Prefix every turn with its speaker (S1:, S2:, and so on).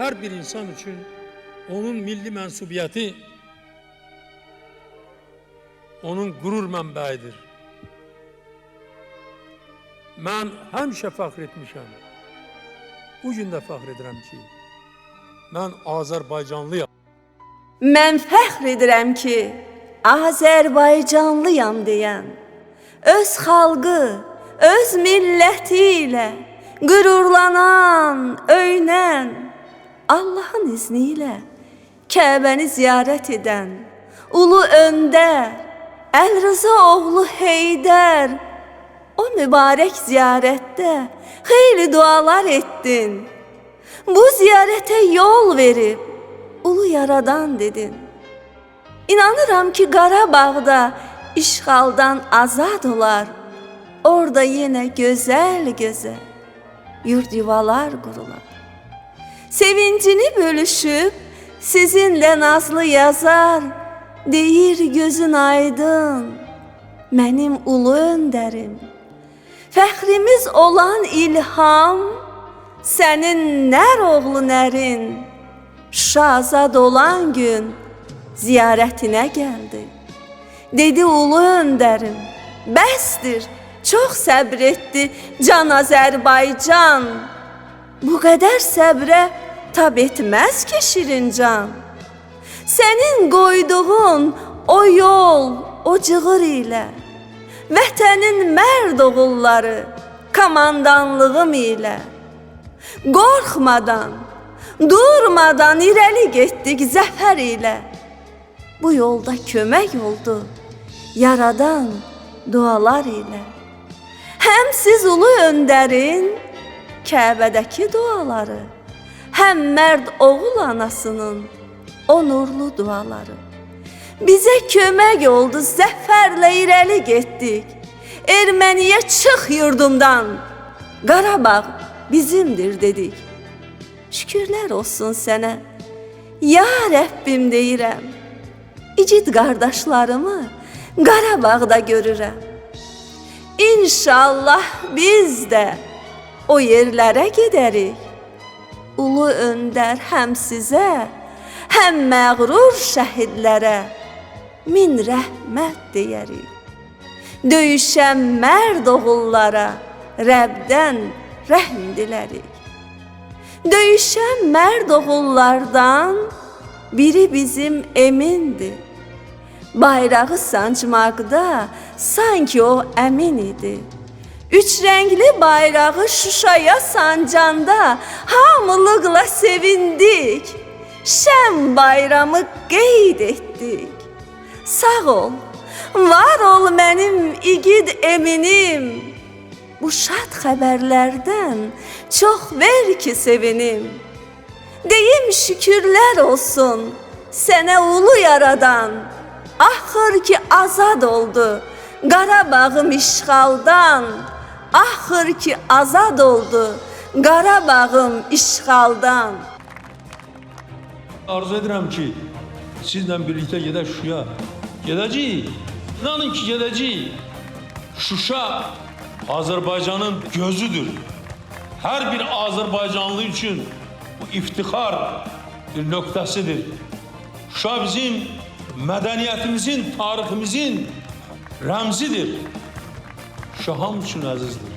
S1: her bir insan için onun milli mensubiyeti onun gurur mənbəyidir. Mən həmişə fəxr etmişəm. Bu gün də fəxr edirəm ki, mən Azərbaycanlıyam.
S2: Mən fəxr edirəm ki, Azərbaycanlıyam deyən öz xalqı, öz milləti ilə qürurlanan, öyünən Allahın izni ilə Kəbəni ziyarət edən ulu öndər Əlrıza oğlu Heydər o mübarək ziyarətdə xeyli dualar etdin. Bu ziyarətə yol verib ulu yaradan dedin. İnanıram ki Qarabağda işğaldan azad olar. Orada yenə gözəl-gözəl yurd yuvalar qurular. Sevincini bölüşüb sizinlə nazlı yazar. Deyir gözün aydın, mənim ulu öndərim. Fəxrimiz olan ilham sənin nər oğlu nərin. Şuşa azad olan gün ziyarətinə gəldi. Dedi ulu öndərim, bəsdir, çox səbr etdi can Azərbaycan. Bu qədər səbrə tab etməz ki şirin can. Sənin qoyduğun o yol, o cığır ilə Vətənin mərd oğulları komandanlığım ilə Qorxmadan, durmadan irəli getdik zəfər ilə Bu yolda kömək oldu Yaradan dualar ilə Həm siz ulu öndərin Kəbədəki duaları Həm mərd oğul anasının o nurlu duaları. Bizə kömək oldu, zəfərlə irəli getdik. Erməniyə çıx yurdumdan. Qarabağ bizimdir dedik. Şükürlər olsun sənə. Ya Rəbbim deyirəm. İgid qardaşlarımı Qarabağda görürəm. İnşallah biz də o yerlərə gedərik. Ulu öndər həm sizə, həm məğrur şəhidlərə min rəhmət deyərik. Döyüşən mərd oğullara Rəbdən rəhm dilərik. Döyüşən mərd oğullardan biri bizim Emindir. Bayrağı sancmaqda sanki o əmin idi. Üç rəngli bayrağı Şuşaya sancanda hamılıqla sevindik. Şəm bayramı qeyd etdik. Sağ ol, var ol mənim igid eminim. Bu şad xəbərlərdən çox ver ki sevinim. Deyim şükürlər olsun sənə ulu yaradan. Axır ki azad oldu Qarabağım işğaldan. Axır ki azad oldu Qarabağım işğaldan.
S1: Arzu edirəm ki, sizlə birlikdə gedək Şuşaya. Gedəcəyik. İnanın ki, gedəcəyik. Şuşa Azərbaycanın gözüdür. Hər bir Azərbaycanlı üçün bu iftixar bir nöqtəsidir. Şuşa bizim mədəniyyətimizin, tariximizin rəmzidir. Şuşa hamı üçün əzizdir.